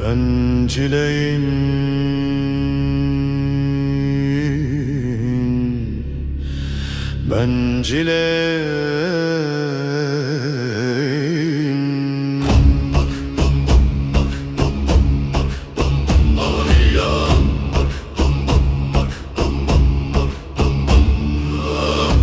Bencileyim Bencileyim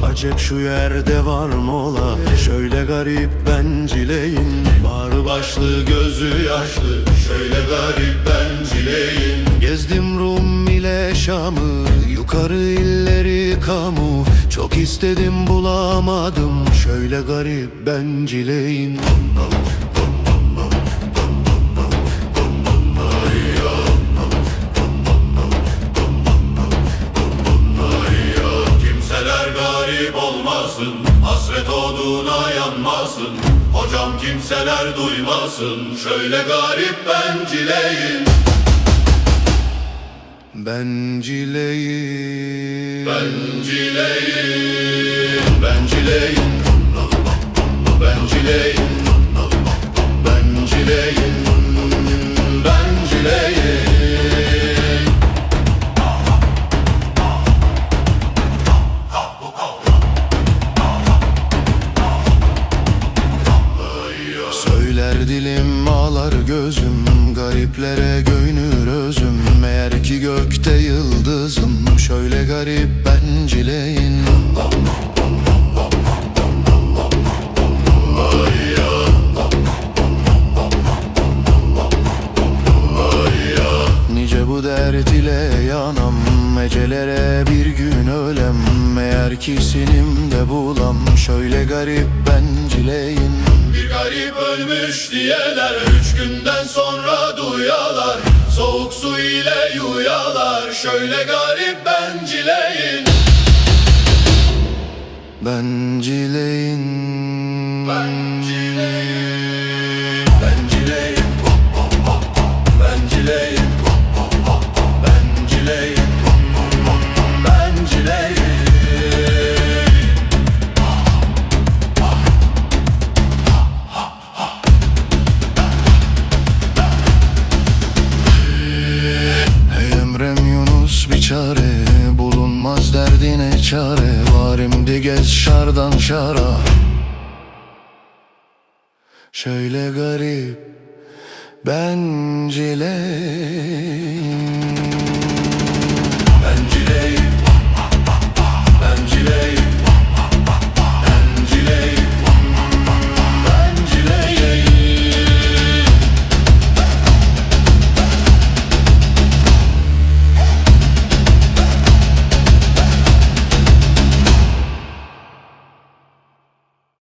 Acep şu yerde var mı ola Şöyle garip bencileyim Bağrı başlı gözü yaşlı Şöyle garip bencileyim Gezdim Rum ile Şam'ı Yukarı illeri kamu. Çok istedim bulamadım Şöyle garip bencileyim Kimseler garip olmasın Hasret oduna yanmasın. Hocam kimseler duymasın Şöyle garip bencileyin. Bencileyim Bencileyin Bencileyin dilim ağlar gözüm Gariplere göynür özüm. Meğer ki gökte yıldızım Şöyle garip bencileyin Nice bu dert ile yanam Ecelere bir gün ölem. Meğer ki sinimde bulam Şöyle garip bencileyin Bir garip ölmüş diyeler. Üç günden sonra duyalar Soğuk su ile yuyalar. Şöyle garip bencileyin. Bencileyin. Bencileyin Bulunmaz derdine çare Varimdi gez şardan şara. Şöyle garip Bencileyin